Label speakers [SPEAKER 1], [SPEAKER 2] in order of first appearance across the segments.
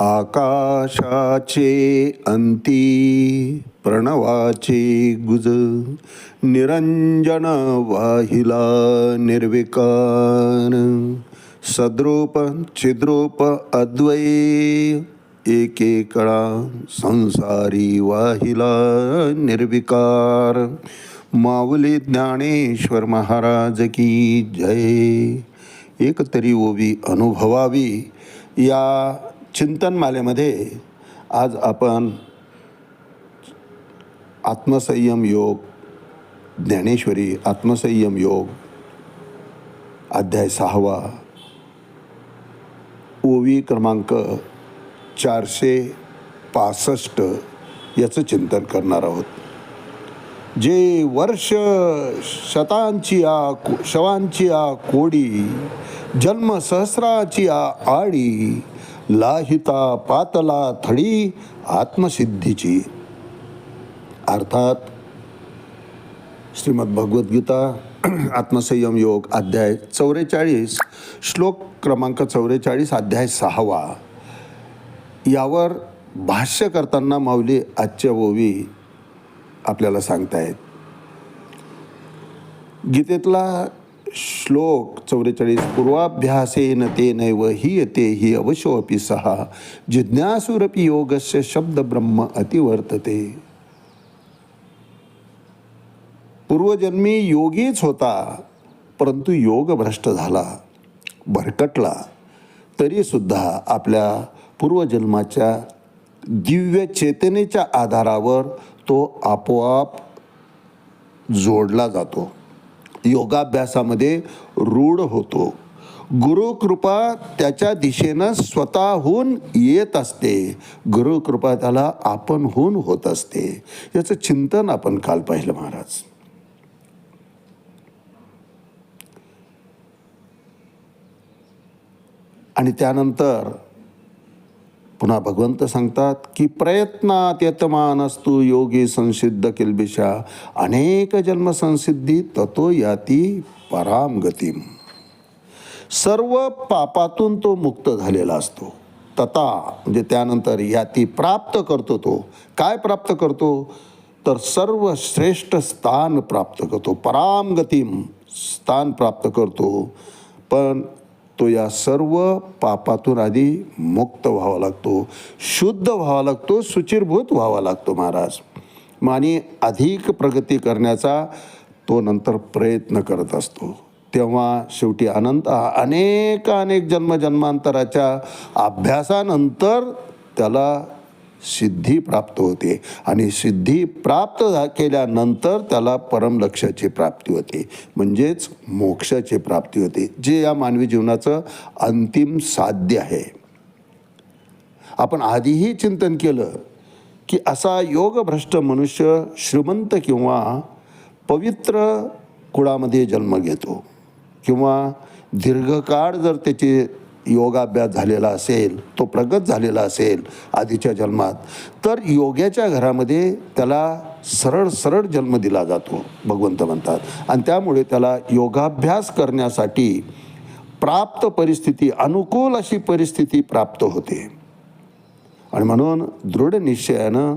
[SPEAKER 1] आकाशाचे अंती प्रणवाचे गुज निरंजन वाहिला निर्विकार सद्रूप छिद्रूप अद्वै एकेकळा संसारी वाहिला निर्विकार। माऊली ज्ञानेश्वर महाराज की जय। एक तरी ओवी अनुभवावी। या चिंतनमालेमध्ये आज आपण आत्मसंयम योग ज्ञानेश्वरी आत्मसंयम योग अध्याय सहावा ओवी क्रमांक चारशे पासष्ट याचं चिंतन करणार आहोत. जे वर्ष शतांची आ शवांची आ कोडी जन्म सहस्राची आ आडी लाहिता पातला थडी आत्मसिद्धीची. अर्थात श्रीमद भगवद्गीता आत्मसंयम योग अध्याय चौवेचाळीस श्लोक क्रमांक चौवेचाळीस अध्याय सहावा. यावर भाष्य करताना माऊली आजच्या ओवी आपल्याला सांगतायत. गीतेतला श्लोक चौवेचाळीस पूर्वाभ्यासेन ते नैव ही येते ही अवशोपी सहा जिज्ञासुरपी योगस्य शब्द ब्रह्म अतिवर्तते। पूर्वजन्मी योगीच होता परंतु योग भ्रष्ट झाला भरकटला तरीसुद्धा आपल्या पूर्वजन्माच्या दिव्य चेतनेच्या आधारावर तो आपोआप जोडला जातो। योगाभ्यासामध्ये रूढ होतो. गुरुकृपा त्याच्या दिशेनं स्वतःहून येत असते. गुरुकृपा त्याला आपणहून होत असते. याचं चिंतन आपण काल पाहिलं महाराज. आणि त्यानंतर पुन्हा भगवंत सांगतात की प्रयत्नात यतमान असतो योगी संसिद्ध किलबिशा अनेक जन्म संसिद्धी ततो याती पराम गतीम सर्व पापातून तो मुक्त झालेला असतो. तथा म्हणजे त्यानंतर याती प्राप्त करतो तो. काय प्राप्त करतो? तर सर्व श्रेष्ठ स्थान प्राप्त करतो. पराम गतीम स्थान प्राप्त करतो. पण तो या सर्व पापातून आधी मुक्त व्हावा लागतो शुद्ध व्हावा लागतो सुचिरभूत व्हावा लागतो महाराज. मग आणि अधिक प्रगती करण्याचा तो नंतर प्रयत्न करत असतो. तेव्हा शेवटी अनंत अनेक अनेक जन्मजन्मांतराच्या अभ्यासानंतर त्याला सिद्धी प्राप्त होते. आणि सिद्धी प्राप्त केल्यानंतर त्याला परमलक्षाची प्राप्ती होते. म्हणजेच मोक्षाची प्राप्ती होते. जे या मानवी जीवनाचं अंतिम साध्य आहे. आपण आधीही चिंतन केलं की असा योगभ्रष्ट मनुष्य श्रीमंत किंवा पवित्र कुळामध्ये जन्म घेतो. किंवा दीर्घकाळ जर त्याचे योगाभ्यास झालेला असेल तो प्रगत झालेला असेल आधीच्या जन्मात तर योग्याच्या घरामध्ये त्याला सरळ सरळ जन्म दिला जातो भगवंत म्हणतात. आणि त्यामुळे त्याला योगाभ्यास करण्यासाठी प्राप्त परिस्थिती अनुकूल अशी परिस्थिती प्राप्त होते. आणि म्हणून दृढ निश्चयानं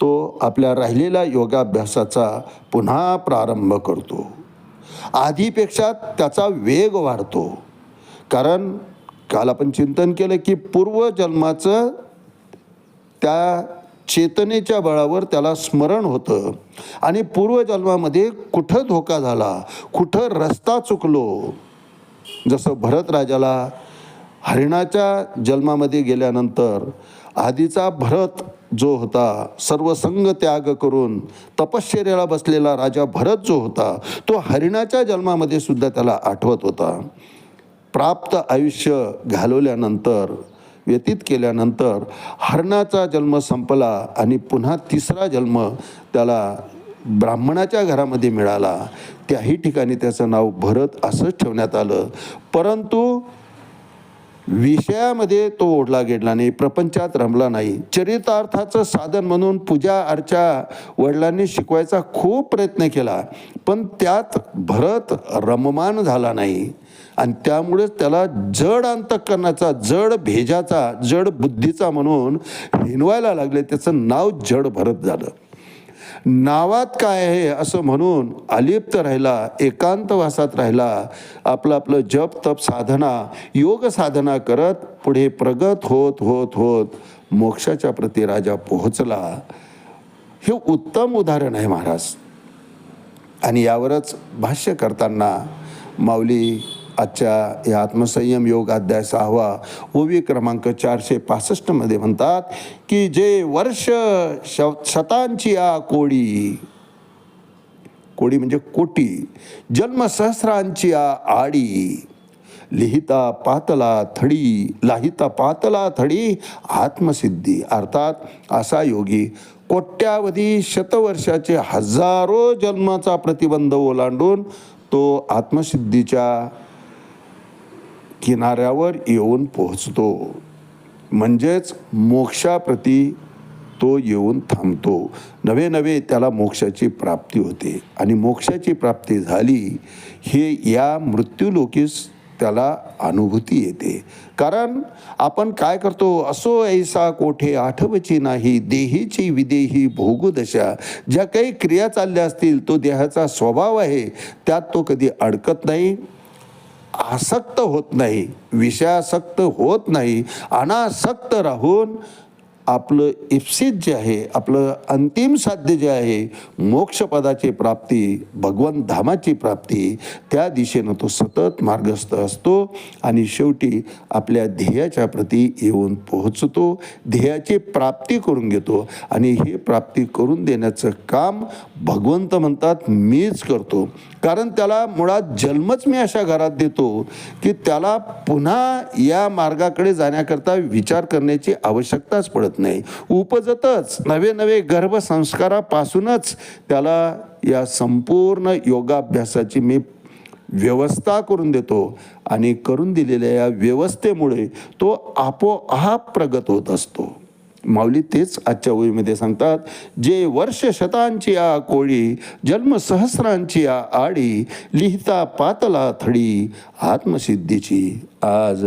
[SPEAKER 1] तो आपल्या राहिलेल्या योगाभ्यासाचा पुन्हा प्रारंभ करतो. आधीपेक्षा त्याचा वेग वाढतो. कारण काल आपण चिंतन केलं की पूर्वजन्माचं त्या चेतनेच्या बळावर त्याला स्मरण होतं. आणि पूर्वजन्मामध्ये कुठं धोका झाला कुठं रस्ता चुकलो जसं भरतराजाला हरिणाच्या जन्मामध्ये गेल्यानंतर आधीचा भरत जो होता सर्व संग त्याग करून तपश्चर्याला बसलेला राजा भरत जो होता तो हरिणाच्या जन्मामध्ये सुद्धा त्याला आठवत होता. प्राप्त आयुष्य घालवल्यानंतर व्यतीत केल्यानंतर हरणाचा जन्म संपला आणि पुन्हा तिसरा जन्म त्याला ब्राह्मणाच्या घरामध्ये मिळाला. त्याही ठिकाणी त्याचं नाव भरत असंच ठेवण्यात आलं. परंतु विषयामध्ये तो ओढला गेला नाही प्रपंचात रमला नाही. चरितार्थाचं साधन म्हणून पूजा अर्चा वडिलांनी शिकवायचा खूप प्रयत्न केला पण त्यात भरत रममान झाला नाही. आणि त्यामुळेच त्याला जड अंतकरणाचा जड भेजाचा जड बुद्धीचा म्हणून हिनवायला लागले त्याचं नाव जड भरत झालं. नावात काय आहे असं म्हणून अलिप्त राहिला एकांतवासात राहिला आपलं आपलं जप तप साधना योग साधना करत पुढे प्रगत होत होत होत मोक्षाच्या प्रती राजा पोहोचला. हे उत्तम उदाहरण आहे महाराज. आणि यावरच भाष्य करताना माऊली आजच्या या आत्मसंयम योग अध्याय सहावा ओवी क्रमांक चारशे पासष्टमध्ये म्हणतात की जे वर्ष श शतांची आ कोडी. कोडी म्हणजे कोटी. जन्मसहस्रांची आ आडी. लिहिता पातला थडी लाहिता पातला थडी आत्मसिद्धी. अर्थात असा योगी कोट्यावधी शतवर्षाचे हजारो जन्माचा प्रतिबंध ओलांडून तो आत्मसिद्धीच्या किनाऱ्यावर येऊन पोहोचतो. म्हणजेच मोक्षाप्रती तो येऊन थांबतो. नवे नवे त्याला मोक्षाची प्राप्ती होते. आणि मोक्षाची प्राप्ती झाली हे या मृत्यूलोकीस त्याला अनुभूती येते. कारण आपण काय करतो? असो ऐसा कोठे आठवची नाही देहीची विदेही भोगुदशा. ज्या काही क्रिया चालल्या असतील तो देहाचा स्वभाव आहे त्यात तो कधी अडकत नाही. आसक्त होत नाही विषयासक्त होत नाही अनासक्त राहून आपलं इप्सित जे आहे आपलं अंतिम साध्य जे आहे मोक्षपदाची प्राप्ती भगवंत धामाची प्राप्ती त्या दिशेनं तो सतत मार्गस्थ असतो आणि शेवटी आपल्या ध्येयाच्या प्रती येऊन पोहोचतो. ध्येयाची प्राप्ती करून घेतो आणि हे प्राप्ती करून देण्याचं काम भगवंत म्हणतात मीच करतो. कारण त्याला मुळात जन्मच मी अशा घरात देतो की त्याला पुन्हा या मार्गाकडे जाण्याकरता विचार करण्याची आवश्यकताच पडत नाही. उपजतच. नवे नवे गर्भसंस्कारापासूनच त्याला या संपूर्ण योगाभ्यासाची मी व्यवस्था करून देतो आणि करून दिलेल्या या व्यवस्थेमुळे तो आपोआप प्रगत होत असतो. माऊली तेच आजच्या ओळीमध्ये सांगतात जे वर्ष शतांची आ कोळी जन्म सहस्रांची आ आडी लिहिता पातला थडी आत्मसिद्धीची आज